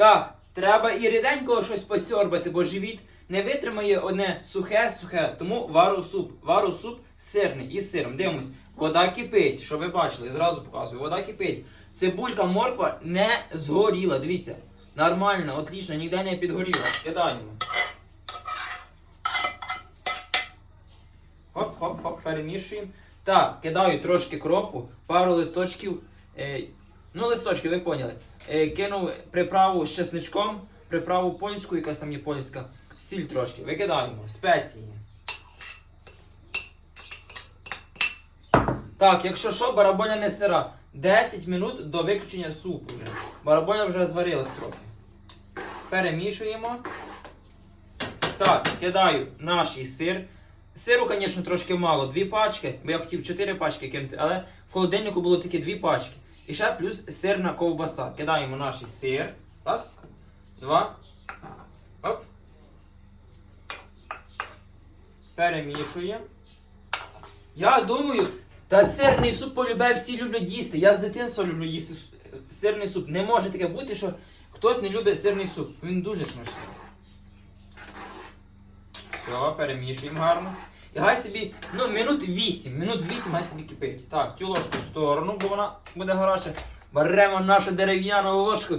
Так, треба і ріденького щось посьорбати, бо живіт не витримає одне сухе, сухе. Тому вару суп. Вару суп сирний із сиром. Дивимось. Вода кипить, що ви бачили, зразу показую. Вода кипить. Цибулька, морква не згоріла. Дивіться. Нормально, отлично, ніде не підгоріла. Кидаємо. Хоп-хоп-хоп, перемішуємо. Так, кидаю трошки кропу, пару листочків. Е, ну, листочки, ви поняли. Е, кинув приправу з чесничком, приправу польську, якась там є польська, сіль трошки. Викидаємо, спеції. Так, якщо що, бараболя не сира. 10 минут до виключення супу вже. Бараболя вже зварилась трохи. Перемішуємо. Так, кидаю наш сир. Сиру, звісно, трошки мало. Дві пачки, бо я хотів чотири пачки кинути, але в холодильнику було тільки дві пачки. І ще плюс сирна ковбаса. Кидаємо наш сир. Раз, два. Оп. Перемішуємо. Я думаю, та сирний суп полюбе всі люблять їсти. Я з дитинства люблю їсти сирний суп. Не може таке бути, що хтось не любить сирний суп. Він дуже смачний. Все, перемішуємо гарно. І гай собі, ну, минут 8, минут 8 гай собі кипить. Так, цю ложку в сторону, бо вона буде гаряча. Беремо нашу дерев'яну ложку,